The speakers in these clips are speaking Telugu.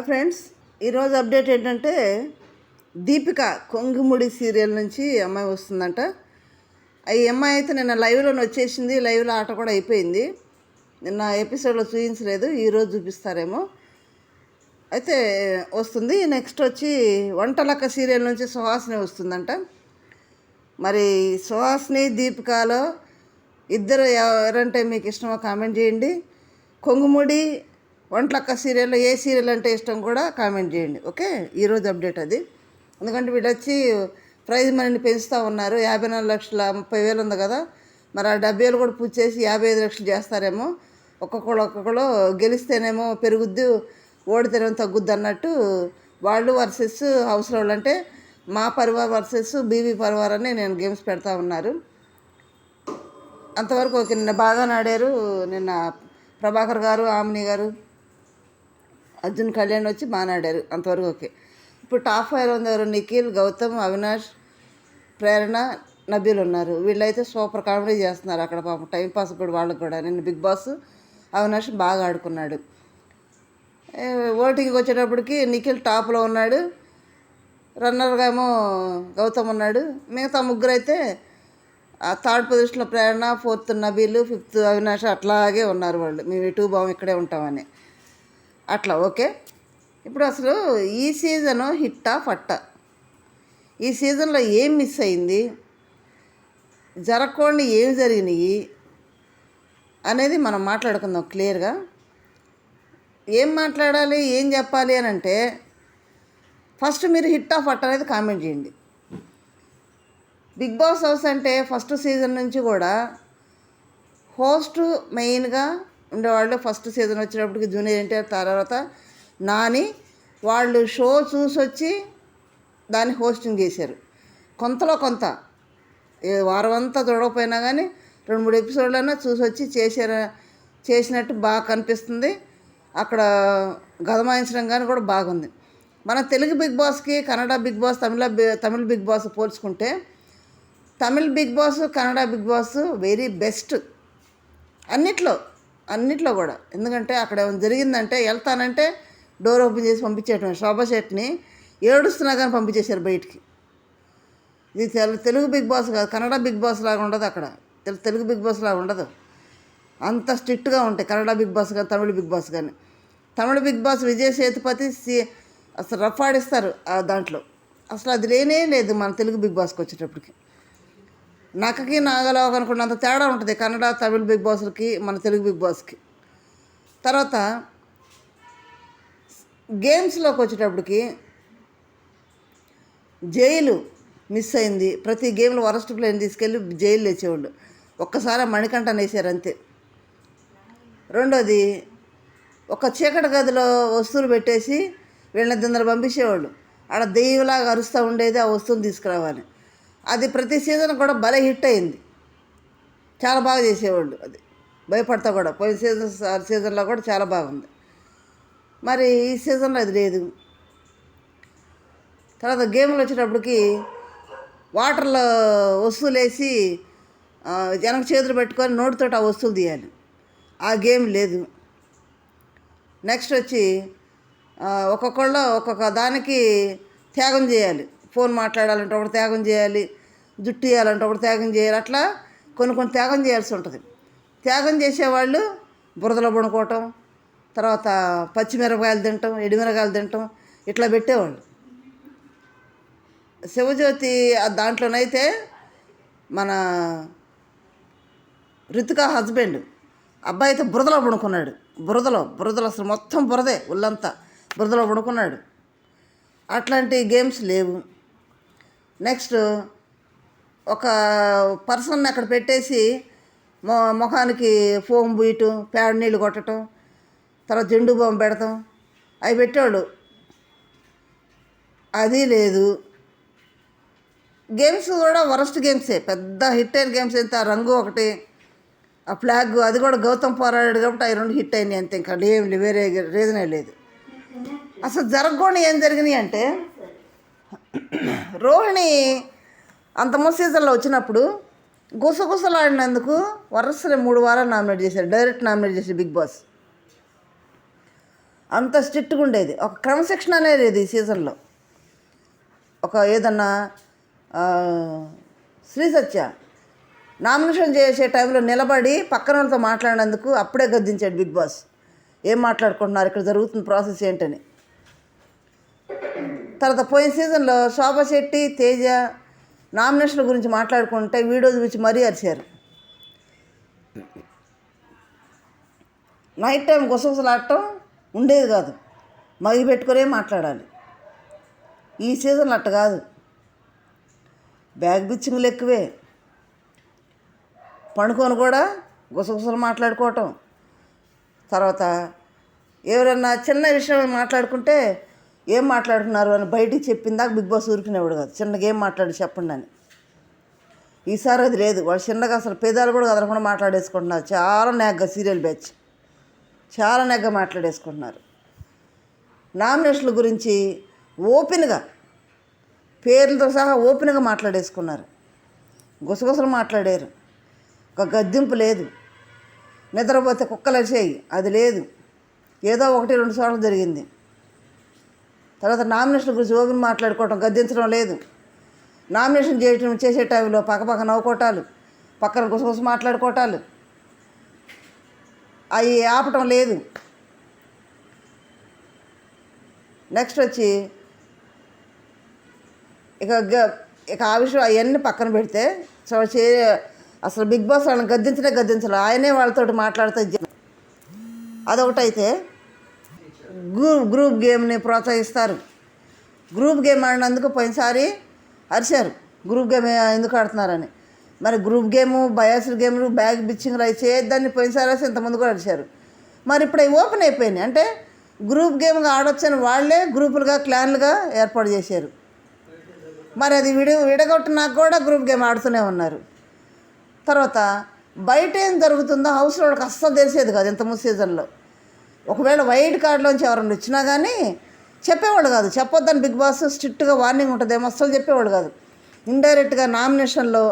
ఫ్రెండ్స్. ఈరోజు అప్డేట్ ఏంటంటే దీపిక కొంగుముడి సీరియల్ నుంచి అమ్మాయి వస్తుందంట. ఈ అమ్మాయి అయితే నిన్న లైవ్లోనే వచ్చేసింది. లైవ్లో ఆట కూడా అయిపోయింది. నిన్న ఎపిసోడ్లో చూపించలేదు. ఈరోజు చూపిస్తారేమో. అయితే వస్తుంది. నెక్స్ట్ వచ్చి వంటలక్క సీరియల్ నుంచి సుహాసిని వస్తుందంట. మరి సుహాసిని దీపికలో ఇద్దరు ఎవరంటే మీకు ఇష్టమో కామెంట్ చేయండి. కొంగుముడి వంటలక్క సీరియల్లో ఏ సీరియల్ అంటే ఇష్టం కూడా కామెంట్ చేయండి ఓకే? ఈరోజు అప్డేట్ అది. ఎందుకంటే వీళ్ళు వచ్చి ప్రైజ్ మనీని పెంచుతూ ఉన్నారు. యాభై నాలుగు లక్షల ముప్పై వేలు ఉంది కదా. మరి ఆ డెబ్బై వేలు కూడా పూజ చేసి యాభై ఐదు లక్షలు చేస్తారేమో. ఒక్కొక్కళ్ళు ఒక్కొక్కరు గెలిస్తేనేమో పెరుగుద్ది ఓడితేనేమో తగ్గుద్ది అన్నట్టు వాళ్ళు వర్సెస్ హౌస్ వాళ్ళు అంటే మా పరివార్ వర్సెస్ బీవీ పరివార్ అని నేను గేమ్స్ పెడతా ఉన్నారు. అంతవరకు ఓకే నిన్న బాగా ఆడారు నిన్న ప్రభాకర్ గారు ఆమిని గారు. అర్జున్ కళ్యాణ్ వచ్చి మానాడారు అంతవరకు ఓకే ఇప్పుడు టాప్ ఫైవ్ ఉంది ఎవరు నిఖిల్ గౌతమ్ అవినాష్ ప్రేరణ నబీల్ ఉన్నారు. వీళ్ళైతే సూపర్ కామెడీ చేస్తున్నారు అక్కడ పాపం. టైం పాస్ కూడా వాళ్ళకి కూడా. నిన్న బిగ్ బాస్ అవినాష్ బాగా ఆడుకున్నాడు. ఓటింగ్కి వచ్చేటప్పటికి నిఖిల్ టాప్లో ఉన్నాడు. రన్నర్గా ఏమో గౌతమ్ ఉన్నాడు. మిగతా ముగ్గురు అయితే ఆ థర్డ్ పొజిషన్లో ప్రేరణ ఫోర్త్ నబీలు ఫిఫ్త్ అవినాష్ అట్లాగే ఉన్నారు వాళ్ళు. మేము ఇటు బావం ఇక్కడే ఉంటామని. అట్లా ఓకే? ఇప్పుడు అసలు ఈ సీజను హిట్టా ఫట్టా ఈ సీజన్లో ఏం మిస్ అయింది? జరగకుండా ఏం జరిగినాయి? అనేది మనం మాట్లాడుకుందాం క్లియర్గా. ఏం మాట్లాడాలి ఏం చెప్పాలి అని అంటే ఫస్ట్ మీరు హిట్ ఆఫ్ అట్ అనేది కామెంట్ చేయండి. బిగ్ బాస్ హౌస్ అంటే ఫస్ట్ సీజన్ నుంచి కూడా హోస్ట్ మెయిన్గా ఉండేవాళ్ళు. ఫస్ట్ సీజన్ వచ్చినప్పటికి జూనియర్ ఎన్టీఆర్ తర్వాత నాని వాళ్ళు షో చూసి వచ్చి దాన్ని హోస్టింగ్ చేశారు. కొంతలో కొంత. వారమంతా వారం అంతా చూడకపోయినా కానీ రెండు మూడు ఎపిసోడ్లైనా చూసి వచ్చి చేశారు. చేసినట్టు బాగా కనిపిస్తుంది. అక్కడ గదమాయించడం కానీ కూడా బాగుంది. మన తెలుగు బిగ్ బాస్కి Kannada big boss Tamil Tamil big boss పోల్చుకుంటే Tamil big boss Kannada big boss very best. అన్నిట్లో. అన్నిట్లో కూడా. ఎందుకంటే అక్కడ ఏమైనా జరిగిందంటే వెళ్తానంటే డోర్ ఓపెన్ చేసి పంపించేయటం శోభా శెట్టిని ఏడుస్తున్నా కానీ పంపించేశారు బయటికి. ఇది తెలుగు బిగ్ బాస్ కాదు కన్నడ బిగ్ బాస్ లాగా ఉండదు అక్కడ. తెలుగు బిగ్ బాస్ లాగా ఉండదు. అంత స్ట్రిక్ట్గా ఉంటాయి. కన్నడ బిగ్ బాస్ కానీ తమిళ బిగ్ బాస్ కానీ. తమిళ బిగ్ బాస్ విజయ్ సేతుపతి సి అసలు రఫాడిస్తారు దాంట్లో. అసలు అది లేనే లేదు మన తెలుగు బిగ్ బాస్కి వచ్చేటప్పటికి. నక్కకి నాగలోకి అనుకున్నంత తేడా ఉంటుంది. కన్నడ తమిళ బిగ్ బాస్లకి మన తెలుగు బిగ్ బాస్కి. తర్వాత గేమ్స్లోకి వచ్చేటప్పటికి జైలు మిస్ అయింది. ప్రతి గేమ్లో వరస్ట్ ప్లేని తీసుకెళ్ళి జైలు వేసేవాళ్ళు ఒక్కసారి మణికంఠ వేసారు అంతే. రెండోది ఒక చీకటి గదిలో వస్తువులు పెట్టేసి వీళ్ళని దిందర పంపించేవాళ్ళు. ఆడ దెయ్యంలాగా అరుస్తూ ఉండేది ఆ వస్తువులు తీసుకురావాలి. అది ప్రతి సీజన్ కూడా భలే హిట్ అయింది. చాలా బాగా చేసేవాళ్ళు అది. భయపడతా కూడా. పోయిన సీజన్ సీజన్లో కూడా చాలా బాగుంది. మరి ఈ సీజన్లో అది లేదు. తర్వాత గేమ్లు వచ్చేటప్పటికి వాటర్లో వస్తువులు వేసి ఆ, చేతులు పెట్టుకొని నోటితో ఆ వస్తువులు తీయాలి. ఆ గేమ్ లేదు. నెక్స్ట్ వచ్చి ఒక్కొక్కళ్ళు ఒక్కొక్క దానికి త్యాగం చేయాలి. ఫోన్ మాట్లాడాలంటే ఒకటి త్యాగం చేయాలి. జుట్టు వేయాలంటే ఒకటి త్యాగం చేయాలి. అట్లా కొన్ని కొన్ని త్యాగం చేయాల్సి ఉంటుంది. త్యాగం చేసేవాళ్ళు బురదలో పడుకోవటం తర్వాత పచ్చిమిరపకాయలు తినటం ఎడిమిరకాయలు తినటం ఇట్లా పెట్టేవాళ్ళు. శివజ్యోతి ఆ దాంట్లోనైతే మన రితికా హస్బెండ్ అబ్బాయి అయితే బురదలో పడుకున్నాడు. బురదలో బురదలో అసలు మొత్తం బురదే ఒళ్ళంతా బురదలో పడుకున్నాడు. అట్లాంటి గేమ్స్ లేవు. నెక్స్ట్ ఒక పర్సన్ అక్కడ పెట్టేసి మొ ముఖానికి ఫోమ్ బూయటం పేడ నీళ్ళు కొట్టడం తర్వాత జెండు బాంబు పెడతాం. అవి పెట్టేవాళ్ళు. అది లేదు. గేమ్స్ కూడా వరస్ట్ గేమ్సే. పెద్ద హిట్ అయిన గేమ్స్ ఎంత రంగు ఒకటి ఆ ఫ్లాగ్ అది కూడా గౌతమ్ పోరాడాడు కాబట్టి అవి రెండు హిట్ అయినాయి అంతే. ఇంకా ఏం వేరే రీజనే లేదు. అసలు జరగకుండా ఏం జరిగినాయి అంటే రోహిణి అంత సీజన్లో వచ్చినప్పుడు గుసగుసలాడినందుకు వరుసగా మూడు వారాలు నామినేట్ చేశారు. డైరెక్ట్ నామినేట్ చేశారు బిగ్ బాస్. అంత స్ట్రిక్ట్గా ఉండేది. ఒక క్రమశిక్షణ అనేది లేదు ఈ సీజన్లో. ఒక ఏదన్నా శ్రీ సత్య నామినేషన్ చేసే టైంలో నిలబడి పక్కన వాళ్ళతో మాట్లాడినందుకు అప్పుడే గద్దించాడు బిగ్ బాస్. ఏం మాట్లాడుకుంటున్నారు? ఇక్కడ జరుగుతున్న ప్రాసెస్ ఏంటని. తర్వాత పోయిన సీజన్లో శోభా శెట్టి తేజ నామినేషన్ల గురించి మాట్లాడుకుంటే వీడియో చూపించి మరీ అరిచారు. నైట్ టైం గుసగుసలాడటం ఉండేది కాదు. మగి పెట్టుకునే మాట్లాడాలి. ఈ సీజన్ అట్ట కాదు. బ్యాగ్ బిచ్చింగ్లు ఎక్కువే. పండుకొని కూడా గుసగుసలు మాట్లాడుకోవటం. తర్వాత ఎవరన్నా చిన్న విషయం మాట్లాడుకుంటే ఏం మాట్లాడుతున్నారు అని బయటికి చెప్పిందాక బిగ్ బాస్ ఊరుకునేవాడు కాదు. చిన్నగా ఏం మాట్లాడి చెప్పండి అని. ఈసారి అది లేదు. వాళ్ళు చిన్నగా అసలు పేదాలు కూడా కదలకుండా మాట్లాడేసుకుంటున్నారు. చాలా నెగ్గా సీరియల్ బ్యాచ్. చాలా నెగ్గా మాట్లాడేసుకుంటున్నారు. నామినేషన్ల గురించి ఓపెన్గా పేర్లతో సహా ఓపెన్గా మాట్లాడేసుకున్నారు. గుసగుసలు మాట్లాడారు. ఒక గద్దింపు లేదు. నిద్రపోతే కుక్కలు చేయి అది లేదు. ఏదో ఒకటి రెండు సార్లు జరిగింది. తర్వాత నామినేషన్ గురించి ఓపెన్ మాట్లాడుకోవటం గద్దించడం లేదు. నామినేషన్ చేయటం చేసే టైంలో పక్కపక్క నవ్వుకోటాలు నవ్వుకోవటాలు పక్కన గుసగుస మాట్లాడుకోవటాలు అవి ఆపటం లేదు. నెక్స్ట్ వచ్చి ఇక గ- ఇక ఆ విషయం అవన్నీ పక్కన పెడితే చే అసలు బిగ్ బాస్ వాళ్ళని గద్దించనే గద్దించాలి. ఆయనే వాళ్ళతో మాట్లాడుతూ అదొకటైతే గ్రూప్ గ్రూప్ గేమ్ని ప్రోత్సహిస్తారు. గ్రూప్ గేమ్ ఆడినందుకు పోయినసారి అరిశారు గ్రూప్ గేమ్ ఎందుకు ఆడుతున్నారని. మరి గ్రూప్ గేము బయాస్డ్ గేమ్లు బ్యాగ్ బిచ్చింగ్లు అవి చేయొద్దని పోయినసారి అసలు ఇంతమంది కూడా అరిశారు మరి ఇప్పుడు అవి ఓపెన్ అయిపోయినాయి. అంటే గ్రూప్ గేమ్గా ఆడొచ్చని వాళ్ళే గ్రూపులుగా క్లాన్లుగా ఏర్పాటు చేశారు. మరి అది విడి విడగొట్టినాక కూడా గ్రూప్ గేమ్ ఆడుతూనే ఉన్నారు. తర్వాత బయట ఏం జరుగుతుందో హౌస్లో వాళ్ళకి అస్సలు తెలిసేది కాదు ఇంతకుముందు సీజన్లో. ఒకవేళ వైల్డ్ కార్డులోంచి ఎవరైనా వచ్చినా కానీ చెప్పేవాళ్ళు కాదు. చెప్పొద్దని బిగ్ బాస్ స్ట్రిక్ట్గా వార్నింగ్ ఉంటుందేమో అస్సలు చెప్పేవాళ్ళు కాదు. ఇండైరెక్ట్గా నామినేషన్లో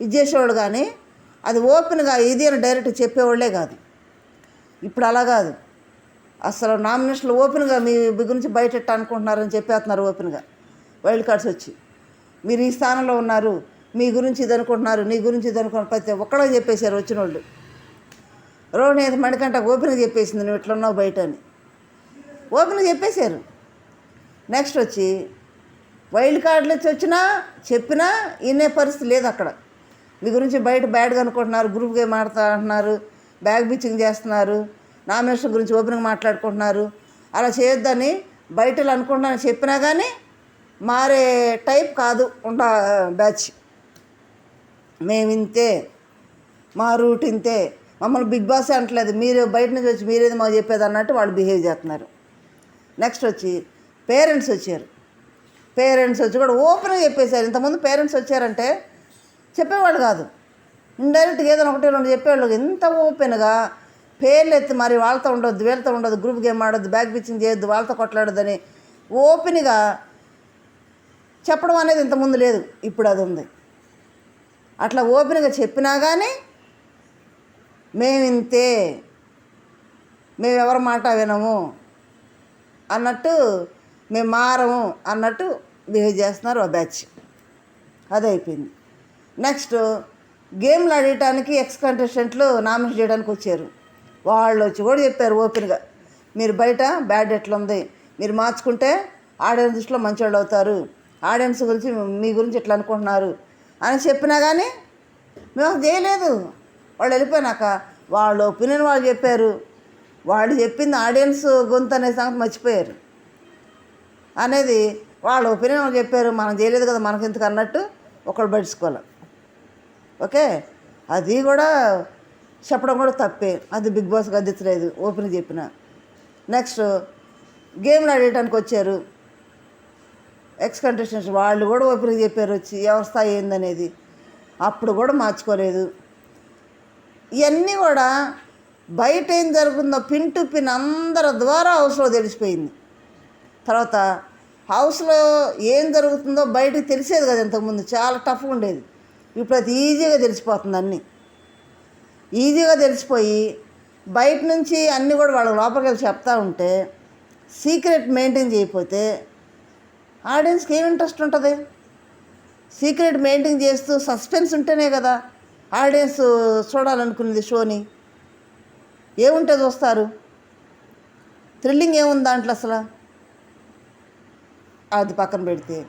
ఇది చేసేవాళ్ళు కానీ అది ఓపెన్గా ఇది అని డైరెక్ట్ చెప్పేవాళ్ళే కాదు. ఇప్పుడు అలా కాదు. అసలు నామినేషన్లు ఓపెన్గా మీ గురించి బయట అనుకుంటున్నారని చెప్పేస్తున్నారు ఓపెన్గా వైల్డ్ కార్డ్స్ వచ్చి. మీరు ఈ స్థానంలో ఉన్నారు మీ గురించి ఇది అనుకుంటున్నారు నీ గురించి ఇది అనుకుంటున్నారు ప్రతి ఒక్కడో చెప్పేశారు వచ్చిన వాళ్ళు రోహిణి అయితే మణికంట ఓపెన్గా చెప్పేసింది నువ్వు ఇట్లా ఉన్నావు బయట అని. ఓపెన్గా చెప్పేశారు. నెక్స్ట్ వచ్చి వైల్డ్ కార్డులు వచ్చి వచ్చినా చెప్పినా వినే పరిస్థితి లేదు అక్కడ. మీ గురించి బయట బ్యాడ్గా అనుకుంటున్నారు గ్రూప్గా మాడతా అంటున్నారు బ్యాగ్ బిచ్చింగ్ చేస్తున్నారు నామినేషన్ గురించి ఓపెన్గా మాట్లాడుకుంటున్నారు. అలా చేయొద్దని బయట అనుకుంటున్నాను చెప్పినా కానీ మారే టైప్ కాదు ఉండ బ్యాచ్. మేము ఇంతే మా రూట్ ఇంతే. మమ్మల్ని బిగ్ బాస్ అంటలేదు మీరు బయట నుంచి వచ్చి మీరేది మాకు చెప్పేది అన్నట్టు వాళ్ళు బిహేవ్ చేస్తున్నారు. నెక్స్ట్ వచ్చి పేరెంట్స్ వచ్చారు. పేరెంట్స్ వచ్చి కూడా ఓపెన్గా చెప్పేశారు. ఇంతకుముందు పేరెంట్స్ వచ్చారంటే చెప్పేవాళ్ళు కాదు. ఇండైరెక్ట్గా ఏదైనా ఒకటి రెండు చెప్పేవాళ్ళు. ఇంత ఓపెన్గా పేర్లు ఎత్తి మరి వాళ్ళతో ఉండొద్దు వీళ్ళతో ఉండదు గ్రూప్ గేమ్ ఆడొద్దు బ్యాగ్ పిచ్చింగ్ చేయొద్దు వాళ్ళతో కొట్లాడొద్దని ఓపెన్గా చెప్పడం అనేది ఇంతకుముందు లేదు. ఇప్పుడు అది ఉంది. అట్లా ఓపెన్గా చెప్పినా కానీ మేము ఇంతే మేము మాట వినము అన్నట్టు మేము మారము అన్నట్టు బిహేవ్ చేస్తున్నారు ఆ బ్యాచ్. అది అయిపోయింది. నెక్స్ట్ గేమ్లు ఆడటానికి ఎక్స్ కంటెస్టెంట్లు నామినేట్ చేయడానికి వచ్చారు. వాళ్ళు వచ్చి కూడా చెప్పారు ఓపెన్గా మీరు బయట బ్యాడ్ ఎట్లుంది? మీరు మార్చుకుంటే ఆడియన్స్ దృష్టిలో మంచివాళ్ళు అవుతారు. ఆడియన్స్ గురించి మీ గురించి ఎట్లా అనుకుంటున్నారు? అని చెప్పినా కానీ మేము చేయలేదు. వాళ్ళు వెళ్ళిపోయినాక వాళ్ళ ఒపీనియన్ వాళ్ళు చెప్పారు. వాళ్ళు చెప్పింది ఆడియన్స్ గొంతు అనే సంగతి మర్చిపోయారు. అనేది వాళ్ళ ఒపీనియన్ వాళ్ళు చెప్పారు మనం చేయలేదు కదా మనకి ఎందుకు అన్నట్టు ఒకళ్ళు పడుచుకోవాలి ఓకే? అది కూడా చెప్పడం కూడా తప్పే. అది బిగ్ బాస్ గద్దించలేదు ఓపెన్ చెప్పిన. నెక్స్ట్ గేమ్లు ఆడేయడానికి వచ్చారు. ఎక్స్ కంటెస్టెంట్స్ వాళ్ళు కూడా ఓపెన్ చెప్పారు వచ్చి ఎవరి స్థాయి ఏందనేది? అప్పుడు కూడా మార్చుకోలేదు. ఇవన్నీ కూడా బయట ఏం జరుగుతుందో పిన్ టు పిన్ అందరి ద్వారా హౌస్లో తెలిసిపోయింది. తర్వాత హౌస్లో ఏం జరుగుతుందో బయటకు తెలిసేది కదా ఇంతకుముందు చాలా టఫ్గా ఉండేది. ఇప్పుడు అది ఈజీగా తెలిసిపోతుంది అన్నీ. ఈజీగా తెలిసిపోయి బయట నుంచి అన్నీ కూడా వాళ్ళ లోపలికి వెళ్ళి చెప్తా ఉంటే సీక్రెట్ మెయింటైన్ చేయకపోతే ఆడియన్స్కి ఏం ఇంట్రెస్ట్ ఉంటుంది? సీక్రెట్ మెయింటైన్ చేస్తూ సస్పెన్స్ ఉంటేనే కదా ఆడియన్స్ చూడాలనుకునేది షోని. ఏముంటే చూస్తారు థ్రిల్లింగ్ ఏముంది దాంట్లో అసలు? అది పక్కన పెడితే.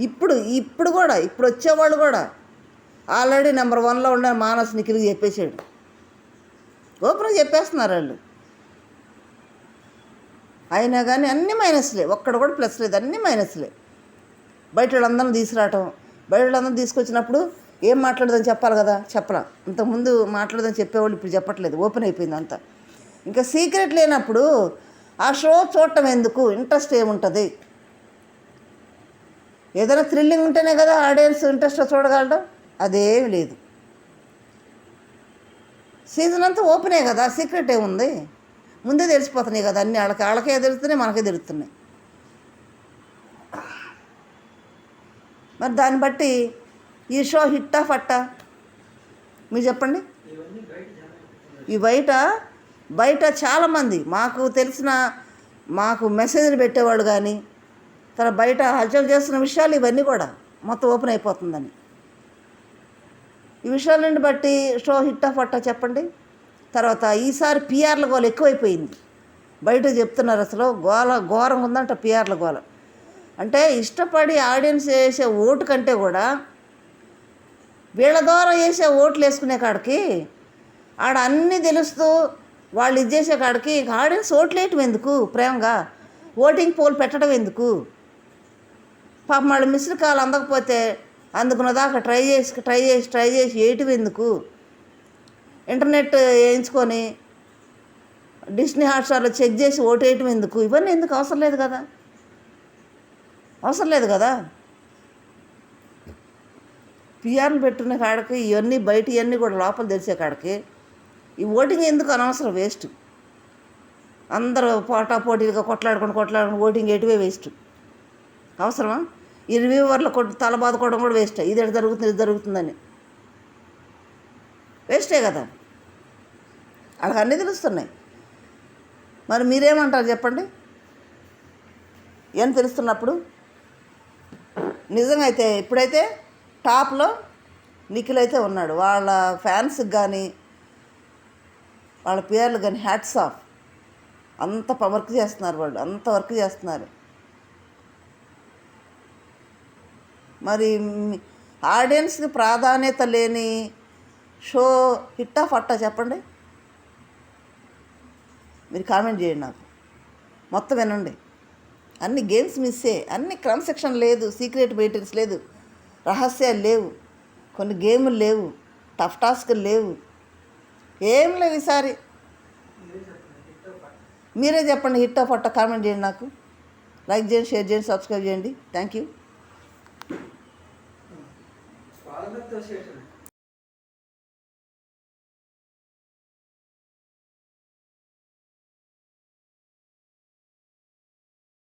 ఇప్పుడు ఇప్పుడు కూడా ఇప్పుడు వచ్చేవాళ్ళు కూడా ఆల్రెడీ నెంబర్ వన్లో ఉండే మానస్ నిఖిల్కి చెప్పేసాడు గోపురం చెప్పేస్తున్నారు వాళ్ళు. అయినా కానీ అన్ని మైనస్లే. ఒక్కడ కూడా ప్లస్ లేదు. అన్ని మైనస్లే. బయట వాళ్ళందరం తీసుకురావటం బయట వాళ్ళందరం తీసుకొచ్చినప్పుడు ఏం మాట్లాడదని చెప్పాలి కదా? చెప్పలా ఇంతకుముందు మాట్లాడదని చెప్పేవాళ్ళు ఇప్పుడు చెప్పట్లేదు. ఓపెన్ అయిపోయింది అంతా. ఇంకా సీక్రెట్ లేనప్పుడు ఆ షో చూడటం ఎందుకు? ఇంట్రెస్ట్ ఏముంటుంది? ఏదైనా థ్రిల్లింగ్ ఉంటేనే కదా ఆడియన్స్ ఇంట్రెస్ట్ చూడగలడం? అదేమి లేదు. సీజన్ అంతా ఓపెనే కదా? సీక్రెట్ ఏముంది? ముందే తెలిసిపోతున్నాయి కదా అన్ని. వాళ్ళకి వాళ్ళకే తెలుస్తున్నాయి మనకే తెలుస్తున్నాయి. మరి దాన్ని బట్టి ఈ షో హిట్టా ఫట్టా? మీరు చెప్పండి. ఈ బయట బయట చాలామంది మాకు తెలిసిన మాకు మెసేజ్లు పెట్టేవాళ్ళు కానీ తన బయట హల్చల్ చేస్తున్న విషయాలు ఇవన్నీ కూడా మొత్తం ఓపెన్ అయిపోతుందని. ఈ విషయాలను బట్టి షో హిట్టా ఫట్టా చెప్పండి. తర్వాత ఈసారి పిఆర్ల గోల ఎక్కువైపోయింది. బయట చెప్తున్నారు అసలు గోల ఘోరంగా ఉందంట పిఆర్ల గోల. అంటే ఇష్టపడి ఆడియన్స్ చేసే ఓటు కంటే కూడా వీళ్ళ ద్వారా వేసే ఓట్లు వేసుకునే కాడికి ఆడ అన్నీ తెలుస్తూ వాళ్ళు ఇది చేసే కాడికి ఆడియన్స్ ఓట్లు వేయటం ఎందుకు? ప్రేమగా ఓటింగ్ పోల్ పెట్టడం ఎందుకు? పాపం వాళ్ళు మిస్డ్ కాల్ అందకపోతే అందుకున్న దాకా ట్రై చేసి ట్రై చేసి ట్రై చేసి వేయటం ఎందుకు? ఇంటర్నెట్ వేయించుకొని డిస్నీ హాట్స్టార్లో చెక్ చేసి ఓటేయటం వేయటం ఎందుకు? ఇవన్నీ ఎందుకు? అవసరం లేదు కదా. అవసరం లేదు కదా. పిఆర్లు పెట్టిన కాడికి ఇవన్నీ బయట ఇవన్నీ కూడా లోపల తెలిసే కాడికి ఈ ఓటింగ్ ఎందుకు అనవసరం వేస్ట్? అందరూ పోటా పోటీలుగా కొట్లాడుకొని కొట్లాడుకొని ఓటింగ్ ఎటువే వేస్ట్? అవసరమా? ఈ రివ్యూవర్ల కొట్టు తల బాదుకోవడం కూడా వేస్ట్. ఇది ఎటు జరుగుతుంది ఇది జరుగుతుందని. వేస్టే కదా. వాళ్ళకి అన్నీ తెలుస్తున్నాయి. మరి మీరేమంటారు చెప్పండి? ఏం తెలుస్తున్నప్పుడు? నిజంగా అయితే ఇప్పుడైతే టాప్లో నిఖిల్ అయితే ఉన్నాడు. వాళ్ళ ఫ్యాన్స్కి కానీ వాళ్ళ పేర్లు కానీ హ్యాట్స్ ఆఫ్ అంత వర్క్ చేస్తున్నారు వాళ్ళు. అంత వర్క్ చేస్తున్నారు. మరి ఆడియన్స్కి ప్రాధాన్యత లేని షో హిట్టా ఫట్టా చెప్పండి. మీరు కామెంట్ చేయండి నాకు. మొత్తం వినండి. అన్ని గేమ్స్ మిస్సే అన్ని క్రమశిక్షణ లేదు. సీక్రెట్ మీటింగ్స్ లేదు. రహస్యాలు లేవు. కొన్ని గేములు లేవు. టఫ్ టాస్క్లు లేవు. ఏం లేవు ఈసారి. మీరే చెప్పండి హిట్ ఆఫ్ అట్ట కామెంట్ చేయండి నాకు. లైక్ చేయండి షేర్ చేయండి సబ్స్క్రైబ్ చేయండి. Thank you.